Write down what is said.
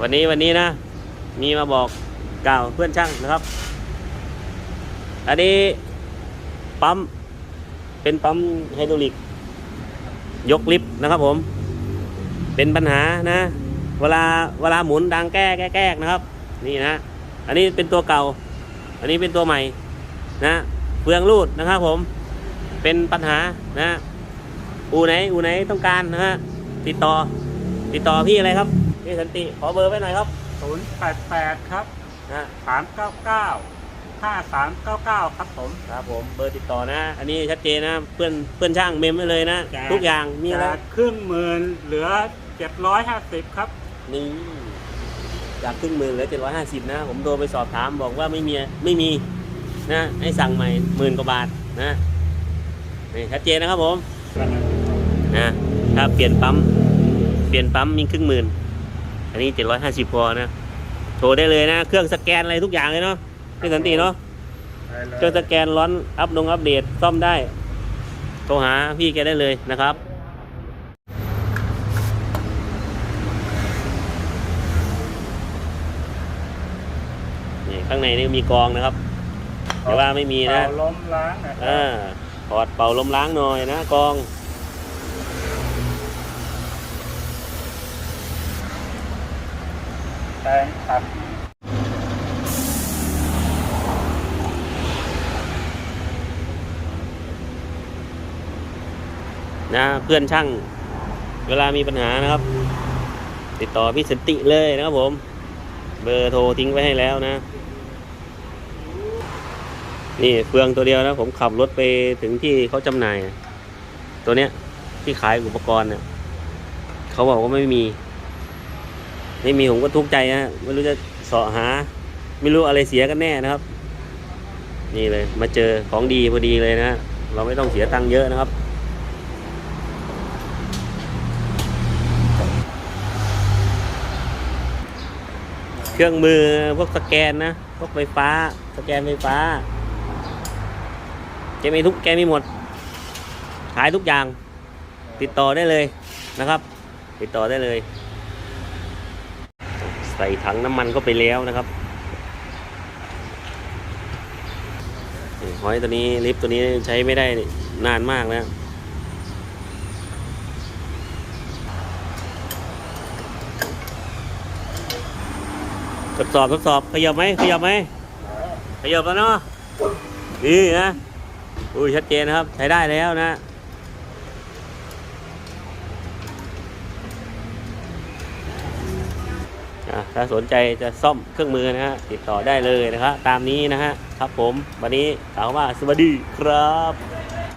วันนี้วันนี้นะ มีมาบอกกล่าวเพื่อนช่างนะครับ อันนี้ปั๊มเป็นปั๊มไฮดรอลิก ยกลิฟต์นะครับผม เป็นปัญหานะ เวลาเวลาหมุนดังแก้แก้แก้นะครับ นี่นะ อันนี้เป็นตัวเก่า อันนี้เป็นตัวใหม่นะเปลืองรูดนะครับผม เป็นปัญหานะอูไหนอูไหนต้องการนะฮะติดต่อติดต่อพี่อะไรครับ พี่สันติขอเบอร์ไว้หน่อยครับศูนย์แปดแปดครับนะสามเก้าเก้าห้าสามเก้าเก้าครับผมครับผมเบอร์ติดต่อนะ อันนี้ชัดเจนนะเพื่อนเพื่อนช่างเมมไว้เลยนะจ้ะทุกอย่างมีอะไรจากครึ่งหมื่นเหลือเจ็ดร้อยห้าสิบครับนี่จากครึ่งหมื่นเหลือเจ็ดร้อยห้าสิบนะ ผมโทรไปสอบถามบอกว่าไม่มีไม่มีนะให้สั่งใหม่หมื่นกว่าบาทนะนี่ชัดเจนนะครับผมนะถ้าเปลี่ยนปั๊มเปลี่ยนปั๊มมีครึ่งหมื่น อันนี้เจ็ดร้อยห้าสิบพอนะ โทรได้เลยนะ เครื่องสแกนอะไรทุกอย่างเลยเนาะพี่สันติเนาะ เครื่องสแกนร้อน อัพลงอัปเดต ซ่อมได้ โทรหาพี่แกได้เลยนะครับ นี่ข้างในนี่มีกรองนะครับแต่ว่าไม่มีนะ เป่าล้มล้างนะครัอ่าบถอดเป่าลมล้างหน่อยนะกรอง แปรงขัดนะเพื่อนช่างเวลามีปัญหานะครับ ติดต่อพี่สันติเลยนะครับผม เบอร์โทรทิ้งไว้ให้แล้วนะ นี่เฟืองตัวเดียวนะ ผมขับรถไปถึงที่เขาจำหน่าย ตัวเนี้ยที่ขายอุปกรณ์เนี่ยเขาบอกว่าไม่มี ไม่มีผมก็ทุกข์ใจนะไม่รู้จะเสาะหา ไม่รู้อะไรเสียกันแน่นะครับ นี่เลย มาเจอของดีพอดีเลยนะเราไม่ต้องเสียตังค์เยอะนะครับเครื่องมือพวกสแกนนะพวกไฟฟ้า สแกนไฟฟ้าแกมีทุกแกมีหมด ขายทุกอย่าง ติดต่อได้เลยนะครับ ติดต่อได้เลย ใส่ถังน้ำมันก็ไปแล้วนะครับหอยตัวนี้ลิฟต์ตัวนี้ใช้ไม่ได้นานมากแล้วทดสอบทดสอบขยับไหมขยับไหมขยับแล้วเนาะนี่นะอุ้ยชัดเจนครับ ใช้ได้แล้วนะ ถ้าสนใจจะซ่อมเครื่องมือนะฮะติดต่อได้เลยนะครับตามนี้นะฮะครับผมวันนี้กล่าวว่าสวัสดีครับ